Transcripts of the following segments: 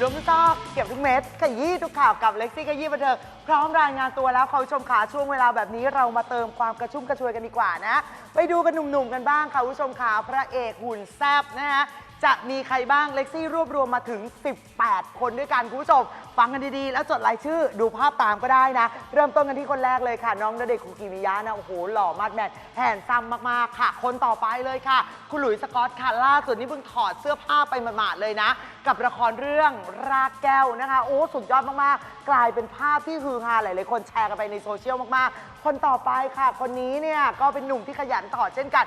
รวมทุกซอกเก็บทุกเม็ดขยี้ทุกข่าวกับเล็กซี่ขยี้บันเทิงพร้อมรายงานตัวแล้วคุณผู้ชมขาช่วงเวลาแบบนี้เรามาเติมความกระชุ่มกระชวยกันดีกว่านะ ไปดูกันหนุ่มๆกันบ้างค่ะคุณผู้ชมขาพระเอกหุ่นแซบนะฮะจะมีใครบ้างเล็กซี่รวบรวมมาถึง 18 คนด้วยกันคุณผู้ชม ฟังกันดีๆ แล้วจดรายชื่อดูภาพตามก็ได้นะ เริ่มต้นกันที่คนแรกเลยค่ะ น้องณเดชน์คุกิมิยะนะ โอ้โห หล่อมาดแมนแฮนซัมมากๆค่ะ คนต่อไปเลยค่ะ คุณหลุยส์สกอตค่ะ ล่าสุดนี้เพิ่งถอดเสื้อผ้าไปหมาดๆเลยนะ กับละครเรื่องรากแก้วนะคะ โอ้สุดยอดมากๆ กลายเป็นภาพที่ฮือฮาหลายๆคนแชร์กันไปในโซเชียลมากๆ คนต่อไปค่ะ คนนี้เนี่ยก็เป็นหนุ่มที่ขยันถอดเช่นกัน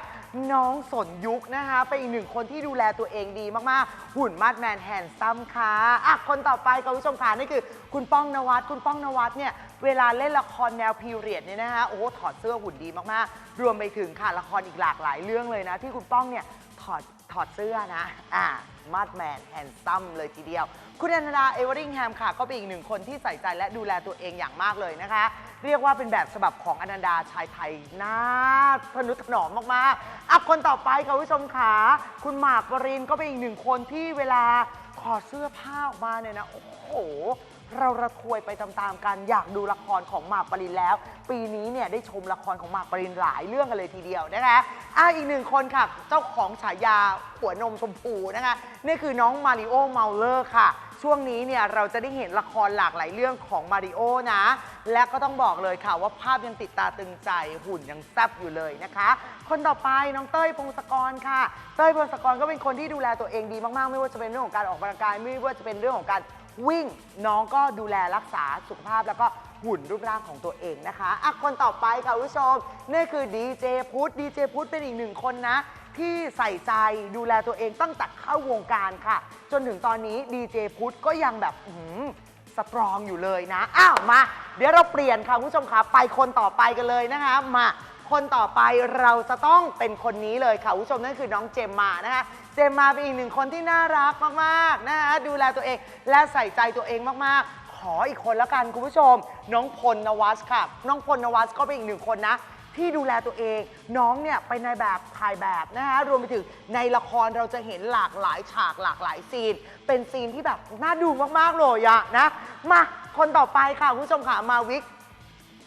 น้องสนยุคนะคะเป็นอีกหนึ่งคนที่ดูแลตัวเองดีมากๆ หุ่นมาดแมนแฮนซัมค่ะอะคนต่อไปคุณผู้ชมค่ะนี่คือคุณป้องนวัดคุณป้องนวัดเนี่ยเวลาเล่นละครแนวพีเรียดเนี่ยนะคะโอ้โหถอดเสื้อหุ่นดีมากๆ รวมไปถึงค่ะละครอีกหลากหลายเรื่องเลยนะ ที่คุณป้องเนี่ยถอดถอดเสื้อนะอ่ามาดแมนแฮนซัมเลยทีเดียว คุณอนันดาเอเวอริงแฮมค่ะ ก็เป็นอีกหนึ่งคนที่ใส่ใจและดูแลตัวเองอย่างมากเลยนะคะ เรียกว่าเป็นแบบฉบับของอนันดาชายไทยน่าทนุถนอมมากๆอะคนต่อไปค่ะคุณผู้ชมขาคุณหมากปรินก็เป็นอีกหนึ่งคนที่เวลา อดเสื้อผ้าออกมาเนี่ยนะ โอ้โห เราระทวยไปตามๆกันอยากดูละครของหมากปรินแล้ว ปีนี้เนี่ยได้ชมละครของหมากปรินหลายเรื่องกันเลยทีเดียวนะคะอะอีกหนึ่งคนค่ะ เจ้าของฉายาหัวนมชมพูนะคะนี่คือน้องมาริโอเมาเลอร์ค่ะ ช่วงนี้เนี่ยเราจะได้เห็นละครหลากหลายเรื่องของมาริโอนะ และก็ต้องบอกเลยค่ะว่าภาพยังติดตาตึงใจหุ่นยังแซ่บอยู่เลยนะคะ คนต่อไปน้องเต้ยพงศกรค่ะ เต้ยพงศกรก็เป็นคนที่ดูแลตัวเองดีมากๆ ไม่ว่าจะเป็นเรื่องของการออกกำลังกายไม่ว่าจะเป็นเรื่องของการวิ่งน้องก็ดูแลรักษาสุขภาพแล้วก็หุ่นรูปร่างของตัวเองนะคะอะคนต่อไปค่ะคุณผู้ชมนี่คือดีเจพุทธดีเจพุทธเป็นอีกหนึ่งคนนะ ที่ใส่ใจดูแลตัวเองตั้งแต่เข้าวงการค่ะ จนถึงตอนนี้ดีเจพุทธก็ยังแบบอื้อหือสตรองอยู่เลยนะ อ้าวมา เดี๋ยวเราเปลี่ยนค่ะคุณผู้ชมคะไปคนต่อไปกันเลยนะคะ มา คนต่อไปเราจะต้องเป็นคนนี้เลยค่ะคุณผู้ชมนั่นคือน้องเจมมานะคะ เจมมาเป็นอีกหนึ่งคนที่น่ารักมากๆนะคะดูแลตัวเองและใส่ใจตัวเองมากๆ ขออีกคนละกันคุณผู้ชม น้องพลนวัสค่ะ น้องพลนวัสก็เป็นอีกหนึ่งคนนะ ที่ดูแลตัวเอง น้องเนี่ยไปในแบบถ่ายแบบนะคะรวมไปถึงในละครเราจะเห็นหลากหลายฉากหลากหลายซีน เป็นซีนที่แบบน่าดูมากๆเลยอะนะ มาคนต่อไปค่ะคุณผู้ชมค่ะมาวิก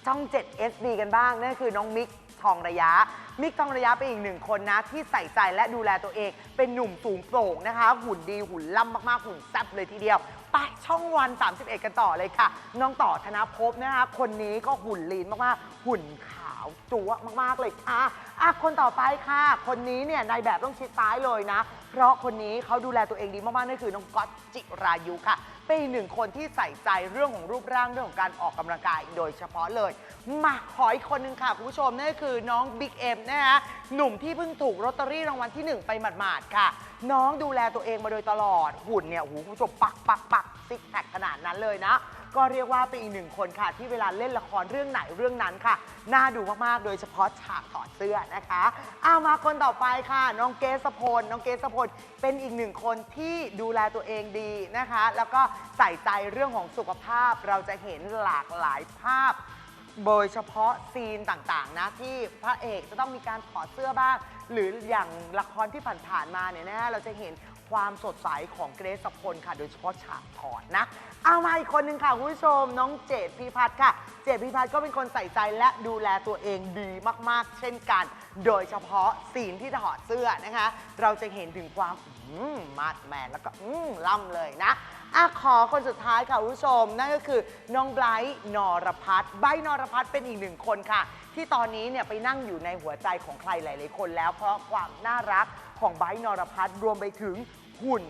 ช่อง 7 SD กันบ้างนั่นคือน้องมิกทองระยะ มิกทองระยะเป็นอีกหนึ่งคนนะ ที่ใส่ใจและดูแลตัวเอง เป็นหนุ่มสูงโปร่งนะคะ หุ่นดีหุ่นล่ำมากๆ หุ่นแซ่บเลยทีเดียวไปช่องวัน 31 กันต่อเลยค่ะ น้องต่อธนภพนะคะ คนนี้ก็หุ่นลีนมากๆ หุ่นขาวจั๊วมาก ๆ เลยค่ะอะคนต่อไปค่ะ คนนี้เนี่ยนายแบบต้องชิดซ้ายเลยนะ เพราะคนนี้เขาดูแลตัวเองดีมากๆนั่นคือน้องก๊อตจิรายุค่ะ เป็นอีกหนึ่งคนที่ใส่ใจเรื่องของรูปร่างเรื่องของการออกกำลังกายโดยเฉพาะเลย มาขออีกคนนึงค่ะคุณผู้ชมนั่นคือน้องบิ๊กเอ็มนะคะหนุ่มที่เพิ่งถูกลอตเตอรี่รางวัลที่1ไปหมาดๆค่ะ น้องดูแลตัวเองมาโดยตลอดหุ่นเนี่ยโอ้โหคุณผู้ชมปักปักปักซิกแพคขนาดนั้นเลยนะ ก็เรียกว่าเป็นอีกหนึ่งคนค่ะ ที่เวลาเล่นละครเรื่องไหนเรื่องนั้นค่ะ น่าดูมาก ๆ โดยเฉพาะฉากถอดเสื้อนะคะเอามาคนต่อไปค่ะ น้องเกสพล น้องเกสพล เป็นอีกหนึ่งคนที่ดูแลตัวเองดีนะคะ แล้วก็ใส่ใจเรื่องของสุขภาพ เราจะเห็นหลากหลายภาพ โดยเฉพาะซีนต่าง ๆ นะ ที่พระเอกจะต้องมีการถอดเสื้อบ้าง หรืออย่างละครที่ผ่านๆมาเนี่ยนะเราจะเห็น ความสดใสของเกรซสพลค่ะ โดยเฉพาะฉากถอดนะ เอามาอีกคนหนึ่งค่ะคุณผู้ชม น้องเจดพิพัฒน์ค่ะ เจดพิพัฒน์ก็เป็นคนใส่ใจและดูแลตัวเองดีมากๆ เช่นกัน โดยเฉพาะซีนที่ถอดเสื้อนะคะ เราจะเห็นถึงความมมาดแมนแล้วก็อืมล่ำเลยนะอะขอคนสุดท้ายค่ะคุณผู้ชม นั่นก็คือน้องไบรท์นรพัฒน์ไบรท์นรพัฒน์เป็นอีกหนึ่งคนค่ะ ที่ตอนนี้เนี่ยไปนั่งอยู่ในหัวใจของใครหลาย ๆ คนแล้วเพราะความน่ารัก ของไบรท์นรพัฒน์รวมไปถึงหุ่น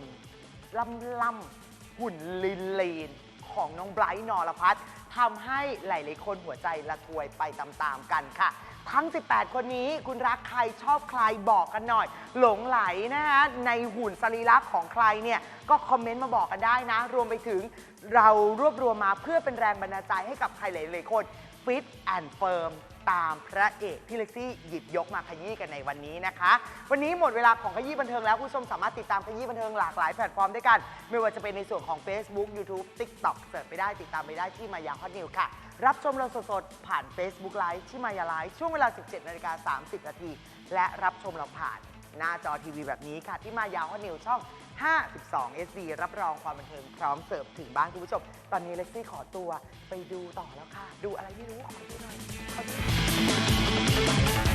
ล่ำล่ำๆหุ่นลีนลีนๆของน้องไบรท์นรพัฒน์ทำให้หลายๆคนหัวใจละทวยไปตามๆกันค่ะ ทั้ง 18 คนนี้คุณรักใครชอบใครบอกกันหน่อย หลงไหลนะคะในหุ่นสรีระของใครเนี่ยก็คอมเมนต์มาบอกกันได้นะ รวมไปถึงเรารวบรวมมาเพื่อเป็นแรงบันดาลใจให้กับใครหลายๆคนฟิตแอนด์เฟิร์ม ตามพระเอกที่เล็กซี่หยิบยกมาขยี้กันในวันนี้นะคะ วันนี้หมดเวลาของขยี้บันเทิงแล้วคุณผู้ชมสามารถติดตามขยี้บันเทิงหลากหลายแพลตฟอร์มด้วยกัน ไม่ว่าจะเป็นในส่วนของ Facebook YouTube TikTok เสิร์ชไปได้ติดตามไปได้ที่มายาฮอตนิวค่ะ รับชมเราสดๆผ่าน Facebook Live ที่มายาไลฟ์ช่วงเวลา 17นาฬิกา30นาทีและรับชมเราผ่านหน้าจอทีวีแบบนี้ค่ะที่มายาฮอนิวช่อง 52 SD รับรองความบันเทิงพร้อมเสิร์ฟถึงบ้านคุณผู้ชม ตอนนี้เล็กซี่ขอตัวไปดูต่อแล้วค่ะ ดูอะไรไม่รู้ขอดูหน่อย